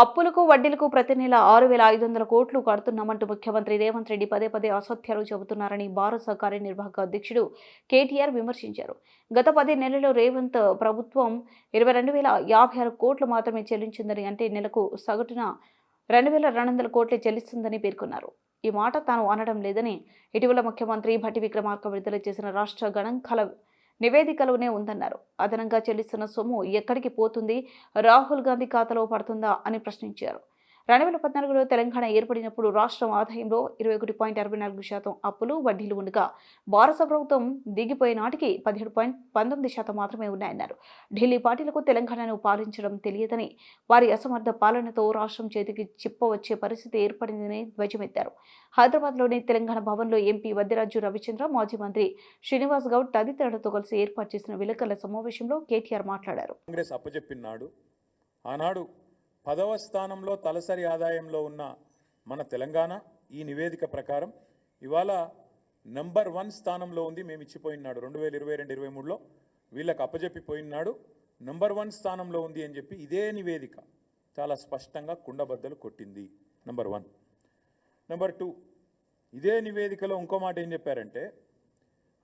అప్పులకు వడ్డీలకు ప్రతి నెల ఆరు వేల ఐదు వందల కోట్లు కడుతున్నామంటూ ముఖ్యమంత్రి రేవంత్ రెడ్డి పదే పదే అసత్యాలు చెబుతున్నారని భారత కార్యనిర్వాహక అధ్యక్షుడు కేటీఆర్ విమర్శించారు. గత పది నెలల్లో రేవంత్ ప్రభుత్వం ఇరవై రెండు వేల యాభై ఆరు కోట్లు మాత్రమే చెల్లించిందని అంటే నెలకు సగటున రెండు వేల రెండు వందల కోట్లు చెల్లిస్తుందని పేర్కొన్నారు. ఈ మాట తాను అనడం లేదని ఇటీవల ముఖ్యమంత్రి భట్టి విక్రమార్క విడుదల చేసిన రాష్ట్ర గణాంకాల నివేదికలోనే ఉందన్నారు. అదనంగా చెల్లిస్తున్న సొమ్ము ఎక్కడికి పోతుంది? రాహుల్ గాంధీ ఖాతాలో పడుతుందా? అని ప్రశ్నించారు. రెండు వేల పద్నాలుగులో తెలంగాణ ఏర్పడినప్పుడు రాష్ట్రం ఆదాయంలో ఇరవై ఒకటి పాయింట్ అరవై నాలుగు శాతం అప్పులు వడ్డీలు ఉండగా భారత ప్రభుత్వం దిగిపోయే నాటికి పదిహేడు పాయింట్ పంతొమ్మిది శాతం మాత్రమే ఉన్నాయన్నారు. ఢిల్లీ పార్టీలకు తెలంగాణను పాలించడం తెలియదని వారి అసమర్థ పాలనతో రాష్ట్రం చేతికి చిప్పవచ్చే పరిస్థితి ఏర్పడిందని ధ్వజమెత్తారు. హైదరాబాద్లోని తెలంగాణ భవన్లో ఎంపీ వద్దిరాజు రవిచంద్ర మాజీ మంత్రి శ్రీనివాస్ గౌడ్ తదితరులతో కలిసి ఏర్పాటు చేసిన విలేకరుల సమావేశంలో కేటీఆర్ మాట్లాడారు. కాంగ్రెస్ అప్పచెప్పినాడు ఆనాడు పదవ స్థానంలో తలసరి ఆదాయంలో ఉన్న మన తెలంగాణ ఈ నివేదిక ప్రకారం ఇవాళ నంబర్ వన్ స్థానంలో ఉంది మేము ఇచ్చిపోయినాడు. రెండు వేల ఇరవై రెండు ఇరవై మూడులో వీళ్ళకి అప్పజెప్పిపోయినాడు. నంబర్ వన్ స్థానంలో ఉంది అని చెప్పి ఇదే నివేదిక చాలా స్పష్టంగా కుండబద్దలు కొట్టింది నంబర్ వన్. నెంబర్ టూ ఇదే నివేదికలో ఇంకో మాట ఏం చెప్పారంటే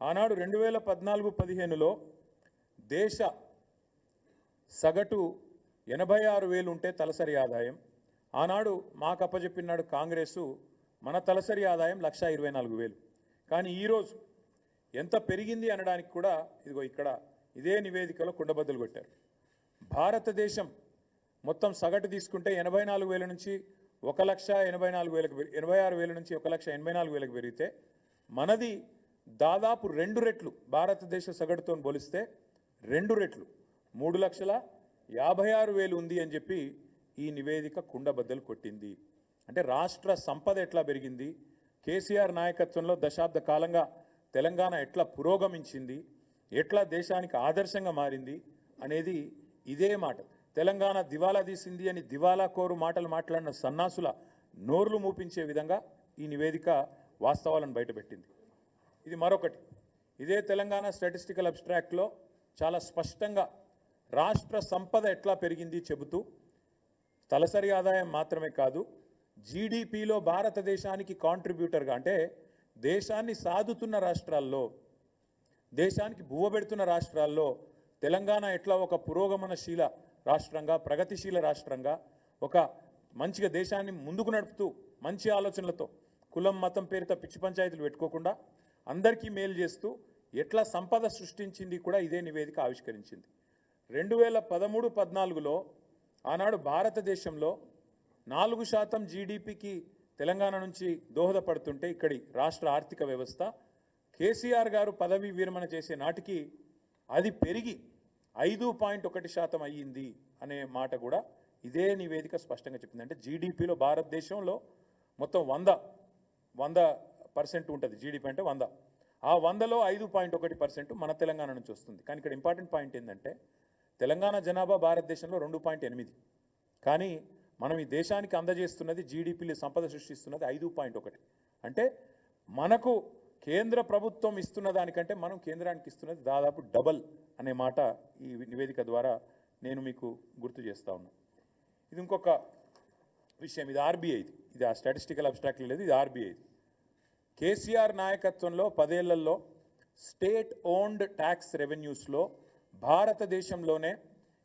ఆనాడు రెండు వేల పద్నాలుగు పదిహేనులో దేశ సగటు ఎనభై ఆరు వేలు ఉంటే తలసరి ఆదాయం. ఆనాడు మాకు అప్పచెప్పినాడు కాంగ్రెసు మన తలసరి ఆదాయం లక్ష ఇరవై నాలుగు వేలు. కానీ ఈరోజు ఎంత పెరిగింది అనడానికి కూడా ఇదిగో ఇక్కడ ఇదే నివేదికలో కుండబద్దలు కొట్టారు. భారతదేశం మొత్తం సగటు తీసుకుంటే ఎనభై నాలుగు వేల నుంచి ఒక లక్ష ఎనభై నాలుగు వేలకు ఎనభై ఆరు వేల నుంచి ఒక లక్ష ఎనభై నాలుగు వేలకు పెరిగితే మనది దాదాపు రెండు రెట్లు భారతదేశ సగటుతో పోలిస్తే రెండు రెట్లు. మూడు లక్షల యాభై ఆరు వేలు ఉంది అని చెప్పి ఈ నివేదిక కుండబద్దలు కొట్టింది. అంటే రాష్ట్ర సంపద ఎట్లా పెరిగింది? కేసీఆర్ నాయకత్వంలో దశాబ్ద కాలంగా తెలంగాణ ఎట్లా పురోగమించింది? ఎట్లా దేశానికి ఆదర్శంగా మారింది? అనేది ఇదే మాట. తెలంగాణ దివాలా తీసింది అని దివాలా కోరు మాటలు మాట్లాడిన సన్నాసుల నోర్లు మూపించే విధంగా ఈ నివేదిక వాస్తవాలను బయటపెట్టింది. ఇది మరొకటి. ఇదే తెలంగాణ స్టాటిస్టికల్ అబ్స్ట్రాక్ట్లో చాలా స్పష్టంగా రాష్ట్ర సంపద ఎట్లా పెరిగింది చెబుతూ తలసరి ఆదాయం మాత్రమే కాదు జీడిపిలో భారతదేశానికి కాంట్రిబ్యూటర్గా అంటే దేశాన్ని సాదుతున్న రాష్ట్రాల్లో దేశానికి బువ్వబెడుతున్న రాష్ట్రాల్లో తెలంగాణ ఎట్లా ఒక పురోగమనశీల రాష్ట్రంగా ప్రగతిశీల రాష్ట్రంగా ఒక మంచిగా దేశాన్ని ముందుకు నడుపుతూ మంచి ఆలోచనలతో కులం మతం పేరుతో పిచ్చి పంచాయతీలు పెట్టుకోకుండా అందరికీ మేలు చేస్తూ ఎట్లా సంపద సృష్టించింది కూడా ఇదే నివేదిక ఆవిష్కరించింది. రెండు వేల పదమూడు పద్నాలుగులో ఆనాడు భారతదేశంలో నాలుగు శాతం జీడిపికి తెలంగాణ నుంచి దోహదపడుతుంటే ఇక్కడి రాష్ట్ర ఆర్థిక వ్యవస్థ కేసీఆర్ గారు పదవీ విరమణ చేసే నాటికి అది పెరిగి ఐదు పాయింట్ ఒకటి శాతం అయ్యింది అనే మాట కూడా ఇదే నివేదిక స్పష్టంగా చెప్పింది. అంటే జీడిపిలో భారతదేశంలో మొత్తం వంద వంద పర్సెంట్ ఉంటుంది జీడిపి అంటే వంద. ఆ వందలో ఐదు పాయింట్ ఒకటి పర్సెంట్ మన తెలంగాణ నుంచి వస్తుంది. కానీ ఇక్కడ ఇంపార్టెంట్ పాయింట్ ఏంటంటే తెలంగాణ జనాభా భారతదేశంలో రెండు పాయింట్ ఎనిమిది. కానీ మనం ఈ దేశానికి అందజేస్తున్నది జీడిపిలు సంపద సృష్టిస్తున్నది ఐదు పాయింట్ ఒకటి. అంటే మనకు కేంద్ర ప్రభుత్వం ఇస్తున్న దానికంటే మనం కేంద్రానికి ఇస్తున్నది దాదాపు డబల్ అనే మాట ఈ నివేదిక ద్వారా నేను మీకు గుర్తు చేస్తా ఉన్నా. ఇది ఇంకొక విషయం. ఇది ఆర్బీఐది ఇది ఆ స్టాటిస్టికల్ అబ్స్ట్రాక్ట్ లేదు ఇది ఆర్బీఐది కేసీఆర్ నాయకత్వంలో పదేళ్ళలో స్టేట్ ఓన్డ్ ట్యాక్స్ రెవెన్యూస్లో భారతదేశంలోనే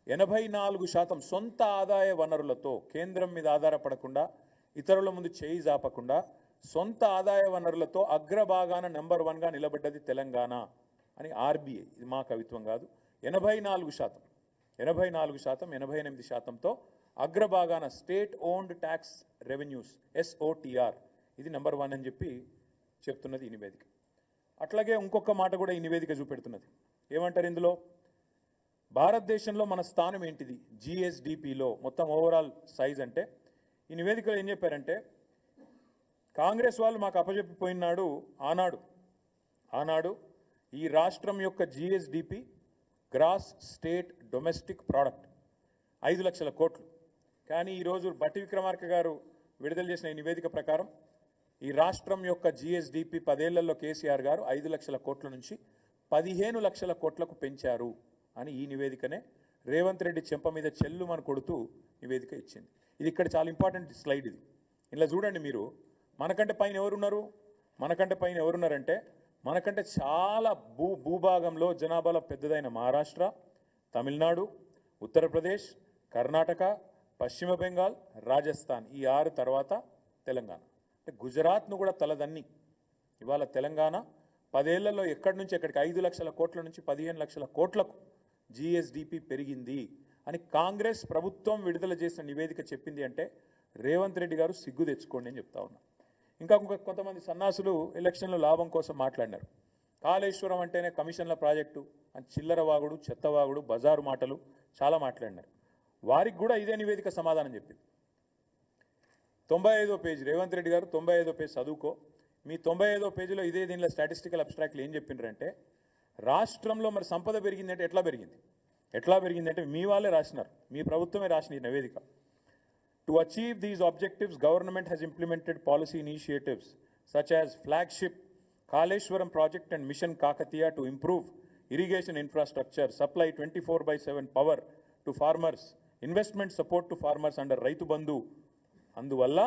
ఎనభై నాలుగు శాతం సొంత ఆదాయ వనరులతో కేంద్రం మీద ఆధారపడకుండా ఇతరుల ముందు చేయి జాపకుండా సొంత ఆదాయ వనరులతో అగ్రభాగాన నెంబర్ వన్గా నిలబడ్డది తెలంగాణ అని ఆర్బీఐ. ఇది మా కవిత్వం కాదు. ఎనభై నాలుగు శాతం ఎనభై నాలుగు శాతం ఎనభై ఎనిమిది శాతంతో అగ్రభాగాన state owned tax revenues SOTR. ఇది నెంబర్ వన్ అని చెప్పి చెప్తున్నది ఈ నివేదిక. అట్లాగే ఇంకొక మాట కూడా ఈ నివేదిక చూపెడుతున్నది. ఏమంటారు ఇందులో? భారతదేశంలో మన స్థానం ఏంటిది? జిఎస్డిపిలో మొత్తం ఓవరాల్ సైజ్ అంటే? ఈ నివేదికలో ఏం చెప్పారంటే కాంగ్రెస్ వాళ్ళు మాకు అప్పచెప్పిపోయినాడు ఆనాడు. ఆనాడు ఈ రాష్ట్రం యొక్క GSDP gross state domestic product. ఐదు లక్షల కోట్లు. కానీ ఈరోజు బట్టి విక్రమార్క గారు విడుదల చేసిన ఈ నివేదిక ప్రకారం ఈ రాష్ట్రం యొక్క జిఎస్డిపి పదేళ్ళలో కేసీఆర్ గారు ఐదు లక్షల కోట్ల నుంచి పదిహేను లక్షల కోట్లకు పెంచారు. అని ఈ నివేదికనే రేవంత్ రెడ్డి చెంప మీద చెల్లుమని కొడుతూ నివేదిక ఇచ్చింది. ఇది ఇక్కడ చాలా ఇంపార్టెంట్ స్లైడ్ ఇది. ఇలా చూడండి మీరు. మనకంటే పైన ఎవరున్నారు? మనకంటే పైన ఎవరున్నారంటే మనకంటే చాలా భూ భూభాగంలో జనాభాలో పెద్దదైన మహారాష్ట్ర తమిళనాడు ఉత్తరప్రదేశ్ కర్ణాటక పశ్చిమ బెంగాల్ రాజస్థాన్ ఈ ఆరు తర్వాత తెలంగాణ. అంటే గుజరాత్ను కూడా తలదన్ని. ఇవాళ తెలంగాణ పదేళ్ళలో ఎక్కడి నుంచి ఎక్కడికి ఐదు లక్షల కోట్ల నుంచి పదిహేను లక్షల కోట్లకు జిఎస్డిపి పెరిగింది అని కాంగ్రెస్ ప్రభుత్వం విడుదల చేసిన నివేదిక చెప్పింది అంటే రేవంత్ రెడ్డి గారు సిగ్గు తెచ్చుకోండి అని చెప్తా ఉన్నా. ఇంకా కొంతమంది సన్నాసులు ఎలక్షన్లో లాభం కోసం మాట్లాడినారు. కాళేశ్వరం అంటేనే కమిషన్ల ప్రాజెక్టు అని చిల్లర వాగుడు చెత్తవాగుడు బజారు మాటలు చాలా మాట్లాడినారు. వారికి కూడా ఇదే నివేదిక సమాధానం చెప్పింది. తొంభై ఐదో పేజీ రేవంత్ రెడ్డి గారు తొంభై ఐదో పేజ్ చదువుకో. మీ తొంభై ఐదో పేజీలో ఇదే దీనిలో స్టాటిస్టికల్ అబ్స్ట్రాక్ట్లు ఏం చెప్పిండ్రంటే రాష్ట్రంలో మరి సంపద పెరిగిందంటే ఎట్లా పెరిగింది? ఎట్లా పెరిగిందంటే మీ వాళ్ళే రాసినారు. మీ ప్రభుత్వమే రాసిన ఈ నివేదిక. To achieve these objectives government has implemented policy initiatives such as flagship Kaleshwaram project and mission Kakatiya to improve irrigation infrastructure supply twenty four by seven power to farmers investment support to farmers under Rythu Bandhu అందువల్ల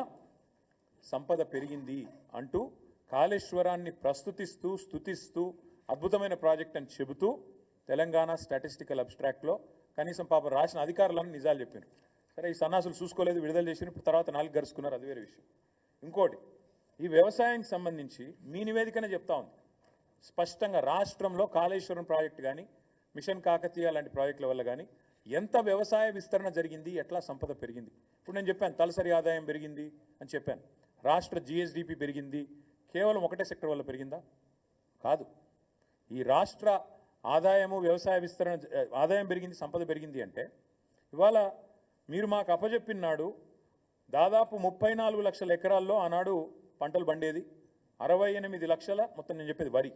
సంపద పెరిగింది అంటూ కాళేశ్వరాన్ని ప్రస్తుతిస్తూ స్థుతిస్తూ అద్భుతమైన project అని చెబుతూ Telangana statistical అబ్స్ట్రాక్ట్లో కనీసం పాప రాసిన అధికారులను నిజాలు చెప్పారు. సరే ఈ సన్నాసులు చూసుకోలేదు విడుదల చేసిన తర్వాత నాలుగు గరుచుకున్నారు అది వేరే విషయం. ఇంకోటి ఈ వ్యవసాయానికి సంబంధించి మీ నివేదికనే చెప్తా ఉంది. స్పష్టంగా రాష్ట్రంలో కాళేశ్వరం ప్రాజెక్ట్ కానీ మిషన్ కాకతీయ లాంటి ప్రాజెక్టుల వల్ల కానీ ఎంత వ్యవసాయ విస్తరణ జరిగింది ఎట్లా సంపద పెరిగింది? ఇప్పుడు నేను చెప్పాను తలసరి ఆదాయం పెరిగింది అని చెప్పాను. రాష్ట్ర జిఎస్డిపి పెరిగింది. కేవలం ఒకటే సెక్టర్ వల్ల పెరిగిందా? కాదు. ఈ రాష్ట్ర ఆదాయము వ్యవసాయ విస్తరణ ఆదాయం పెరిగింది సంపద పెరిగింది అంటే ఇవాళ మీరు మాకు అప్పజెప్పినాడు దాదాపు ముప్పై నాలుగు లక్షల ఎకరాల్లో ఆనాడు పంటలు పండేది. అరవై ఎనిమిది లక్షల మొత్తం నేను చెప్పేది వరి.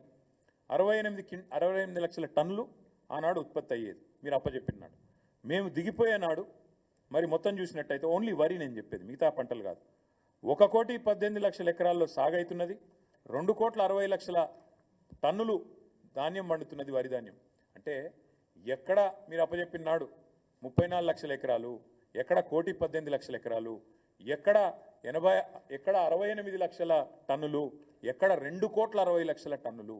అరవై ఎనిమిది కిన్ అరవై ఎనిమిది లక్షల టన్నులు ఆనాడు ఉత్పత్తి అయ్యేది మీరు అప్పచెప్పినాడు మేము దిగిపోయేనాడు మరి మొత్తం చూసినట్టయితే ఓన్లీ వరి నేను చెప్పేది మిగతా పంటలు కాదు. ఒక కోటి పద్దెనిమిది లక్షల ఎకరాల్లో సాగైతున్నది. రెండు కోట్ల అరవై లక్షల టన్నులు ధాన్యం పండుతున్నది వరి ధాన్యం. అంటే ఎక్కడ మీరు అప్పచెప్పిన నాడు ముప్పై నాలుగు లక్షల ఎకరాలు ఎక్కడ కోటి పద్దెనిమిది లక్షల ఎకరాలు ఎక్కడ ఎనభై ఎక్కడ అరవై ఎనిమిది లక్షల టన్నులు ఎక్కడ రెండు కోట్ల అరవై లక్షల టన్నులు.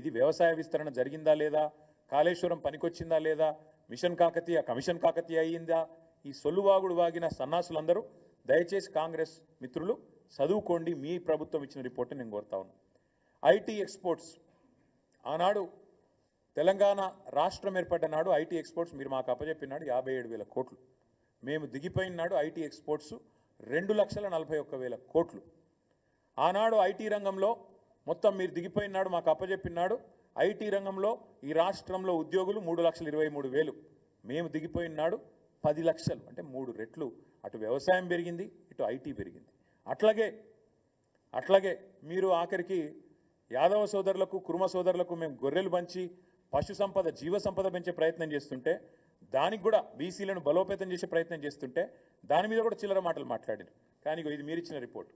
ఇది వ్యవసాయ విస్తరణ జరిగిందా లేదా? కాళేశ్వరం పనికొచ్చిందా లేదా? మిషన్ కాకతీయ కమిషన్ కాకతీయ అయ్యిందా? ఈ సొల్లువాగుడు వాగిన సన్నాసులందరూ దయచేసి కాంగ్రెస్ మిత్రులు చదువుకోండి. మీ ప్రభుత్వం ఇచ్చిన రిపోర్ట్ నేను కోరుతా ఉన్నాను ఐటీ ఎక్స్పోర్ట్స్ ఆనాడు తెలంగాణ రాష్ట్రం ఏర్పడ్డ నాడు ఐటీ ఎక్స్పోర్ట్స్ మీరు మాకు అప్పచెప్పినాడు యాభై ఏడు వేల కోట్లు. మేము దిగిపోయిన నాడు ఐటీ ఎక్స్పోర్ట్స్ రెండు లక్షల నలభై ఒక్క వేల కోట్లు. ఆనాడు ఐటీ రంగంలో మొత్తం మీరు దిగిపోయినాడు మాకు అప్పచెప్పినాడు ఐటీ రంగంలో ఈ రాష్ట్రంలో ఉద్యోగులు మూడు లక్షల ఇరవై మూడు వేలు. మేము దిగిపోయినాడు పది లక్షలు అంటే మూడు రెట్లు. అటు వ్యవసాయం పెరిగింది ఇటు ఐటీ పెరిగింది. అట్లాగే అట్లాగే మీరు ఆఖరికి యాదవ సోదరులకు కుర్మ సోదరులకు మేము గొర్రెలు పంచి పశు సంపద జీవ సంపద పెంచే ప్రయత్నం చేస్తుంటే దానికి కూడా బీసీలను బలోపేతం చేసే ప్రయత్నం చేస్తుంటే దాని మీద కూడా చిల్లర మాటలు మాట్లాడారు. కానీ ఇది మీరు ఇచ్చిన రిపోర్ట్.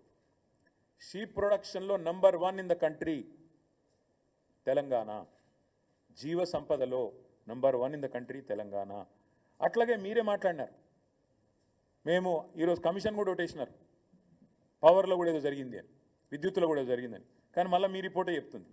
షీప్ ప్రొడక్షన్లో number one in the country Telangana. జీవ సంపదలో number one in the country Telangana. అట్లాగే మీరే మాట్లాడినారు. మేము ఈరోజు కమిషన్ కూడా ఒకటేసినారు పవర్లో కూడా ఏదో జరిగింది అని విద్యుత్తులో కూడా జరిగిందని. కానీ మళ్ళీ మీ రిపోర్టే చెప్తుంది.